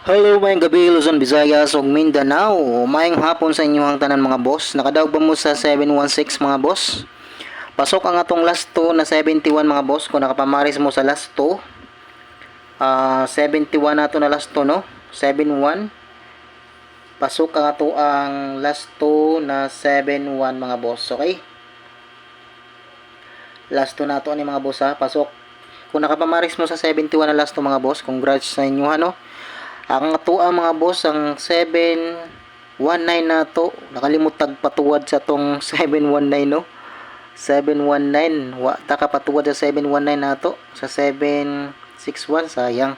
Hello mayang gabi Luzon, Visayas ug Mindanao. Mayang hapon sa inyong tanan mga boss. Nakadaog ba mo sa 716 mga boss? Pasok ang atong last 2 na 71 mga boss. Kung nakapamaris mo sa last 2, ah 71 nato na last 2 no? 71. Pasok ang ato ang last 2 na 71 mga boss. Okay? Last 2 nato ni mga boss ha. Pasok. Kung nakapamaris mo sa 71 na last 2 mga boss, congrats sa inyo ano. Ang atua mga boss, ang 719 na to, nakalimut tagpatuwad sa tong 719 no. 719, wa ta kapatuwad sa 719 na to, sa 761 sayang.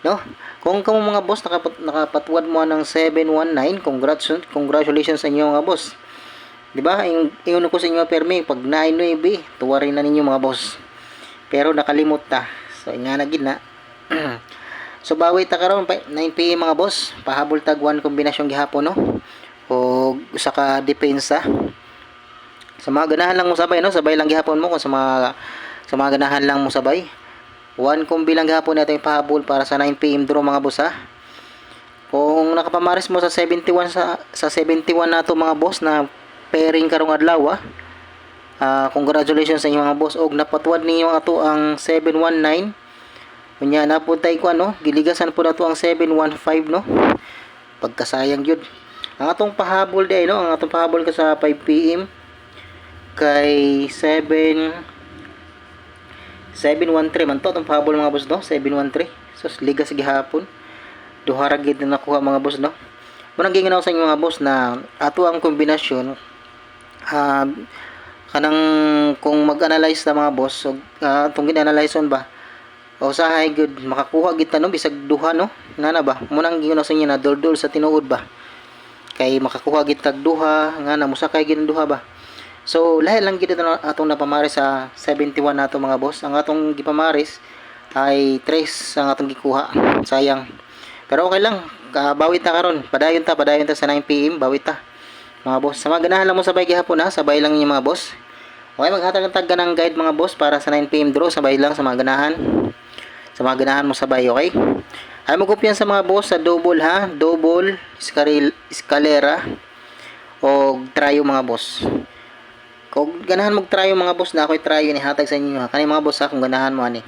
No? Kung kamo mga boss nakapat, nakapatuwad mo ng 719, congrats congratulations sa inyo mga boss. 'Di ba? Ing ingon ko sa inyo permi pag 99 tuwa rin na ninyo mga boss. Pero nakalimot ta. So nga na gid na. So bawi ta karon pa- 9 PM mga boss, pahabol tag one kombinasyon gihapon no. O usa ka depensa. Sa mga ganahan lang mo sabay no, sabay lang gihapon mo kung sa mga sa mga ganahan lang mo sabay. One kombi lang gihapon nato yung pahabol para sa 9 PM draw mga boss ha. Kung nakapamaris mo sa 71 sa sa 71 nato mga boss na pairing karong adlaw ah. Ah, congratulations sa inyo mga boss og napatuwad ninyo ato ang 719 Unya na po tayo ko ano, giligasan po na ang 715 no. Pagkasayang yun. Ang atong pahabol day no, ang atong pahabol ka sa 5 PM kay 7 713 man to atong pahabol mga boss no, 713. So ligas gihapon. Duha ra gid na nakuha mga boss no. Munang ginginaw sa inyo mga boss na ato ang kombinasyon ah kanang kung mag-analyze na mga boss so uh, itong gina-analyze on ba o sahay good. Makakuha gid ta no? Bisag duha no? Ngana ba? Munang giyon sa na dol-dol sa tinuod ba? Kay makakuha gid tag duha ngana musakay gid duha ba? So lahi lang gid na atong napamaris sa 71 nato mga boss. Ang atong gipamaris ay 3 ang atong gikuha. Sayang. Pero okay lang. Ka bawit ta karon. Padayon ta padayon ta sa 9 PM bawit ta mga boss. Sa mga ganahan lang mo sabay gihapon ha? Sabay lang niyo mga boss. Okay maghatag ng tag ng guide mga boss para sa 9 PM draw sabay lang sa mga ganahan sa mga ganahan mo sabay, okay? Ay mo sa mga boss sa double ha, double, escalera o tryo mga boss. Kung ganahan mo tryo mga boss, na ako'y tryo ni hatag sa inyo ha. Kani mga boss ha, kung ganahan mo ani.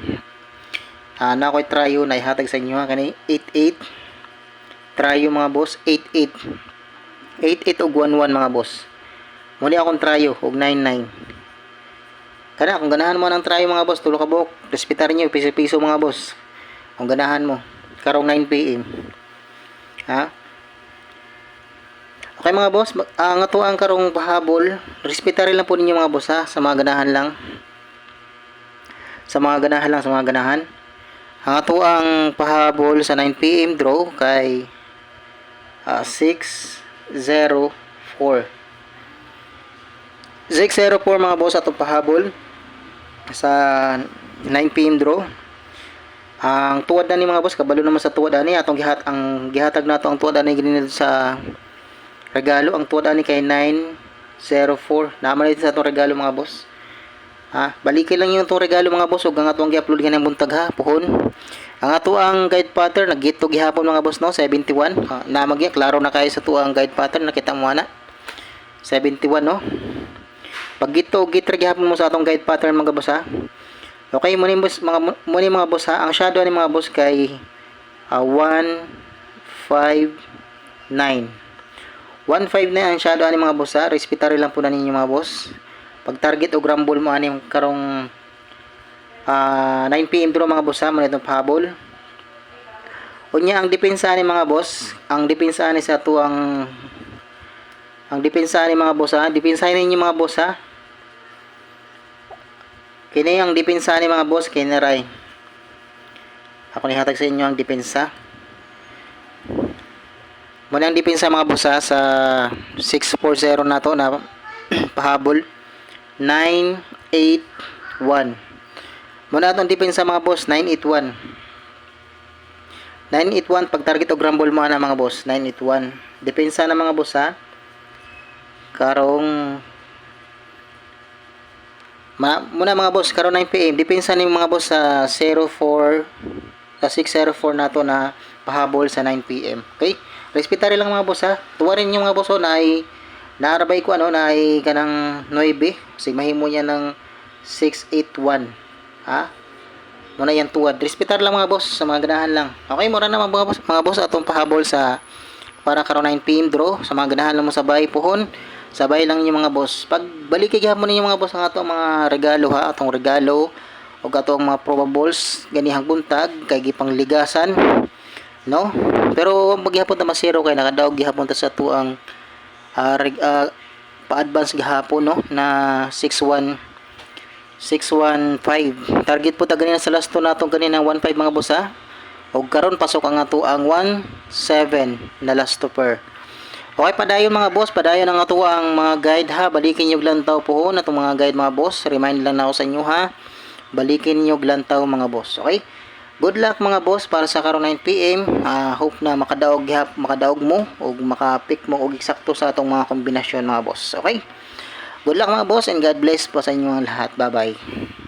Ah, na ako'y tryo na ihatag sa inyo ha. Kani 88 tryo mga boss, 88 88 og 11 mga boss. Muni akong tryo og 99. Kana kung ganahan mo ng try mga boss, tulo ka buok. Respetar niyo piso-piso mga boss. Kung ganahan mo karong 9 PM. Ha? Okay mga boss, ang ato ang karong pahabol, respetarin lang po ninyo mga boss ha, sa mga ganahan lang. Sa mga ganahan lang, sa mga ganahan. Ang ato ang pahabol sa 9 PM draw kay ah, 604. 604 mga boss atong pahabol sa 9pm draw. Ang tuwad na ni mga boss kabalo naman sa tuwad ani. Atong gihat ang gihatag nato ang tuwad ani gini sa regalo. Ang tuwad ani kay 904 naman ito sa atong regalo mga boss. Ha? Balikin lang yung itong regalo mga boss. Ug ang atong gi-upload ganang buntag ha? Puhon. Ang ato ang guide pattern. Nagito gihapon mga boss no? 71 ha, namagya klaro na kayo sa to ang guide pattern. Nakita mo ana? 71 no pag ito, gitra gihapon mo sa atong guide pattern mga boss ha. Okay, muni boss, mga muni mga boss ha. Ang shadow ni mga boss kay uh, 159. 159 ang shadow ni mga boss ha. Respetary lang po na ninyo mga boss. Pag target o grumble mo ani karong uh, 9 PM draw mga boss ha, mo itong pahabol. Unya ang depensa ni mga boss, ang depensa ni sa tuang ang depensa ni mga boss ha, depensa ninyo mga boss ha. Kini ang depensa ni mga boss kay Naray. Ako ni hatag sa inyo ang depensa. Muna ang depensa mga boss ha, sa 640 na to na pahabol 981. Muna itong depensa mga boss 981. 981 pag target o grumble mo na mga boss 981. Depensa na mga boss ha. Karong Ma, muna mga boss, karon 9 PM. Depensa ni mga boss sa 04 sa 604 nato na pahabol sa 9pm. Okay? Respetary lang mga boss ha. Tuwarin yung mga boss oh, na ay naarabay ko ano na ay kanang 9 kasi mahimo niya ng 681 ha muna yan tuwad respetar lang mga boss sa mga ganahan lang okay mura na mga boss mga boss atong pahabol sa para karon 9pm draw sa mga ganahan lang mo sabay pohon sabay lang yung mga boss. Pag balik kay gihapon ninyo mga boss ang atong mga regalo ha? Atong regalo o atong mga probables ganihang buntag kay gipang ligasan no? Pero maghihapon ta masiro kay nakadaog gihapon ta sa tuang uh, reg- ah, pa-advance gihapon no? Na 61 615 target po ta ganina sa last two natong ganina 15 mga boss ha? Og karon pasok ang ato ang 17 na last two per Okay, padayon mga boss, padayon ang ato ang mga guide ha. Balikin niyo glantaw po na itong mga guide mga boss. Remind lang na ako sa inyo ha. Balikin niyo glantaw mga boss. Okay? Good luck mga boss para sa karon 9pm. Ah, hope na makadaog gihap, makadaog mo o makapick mo og eksakto sa atong mga kombinasyon mga boss. Okay? Good luck mga boss and God bless po sa inyo lahat. Bye-bye.